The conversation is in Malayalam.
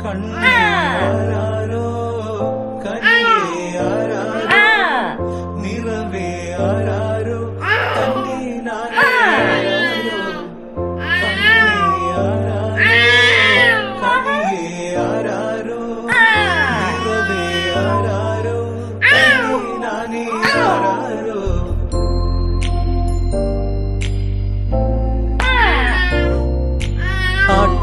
കണ്ണാരോ കണ്ണേ നിറവേ ആരാരോ കണ്ണേ നാരാരോ കണ്ണേ ആരാരോ കണ്ണേ ആരാരോ നിറവേ ആരാരോ കണ്ണേ നാനേ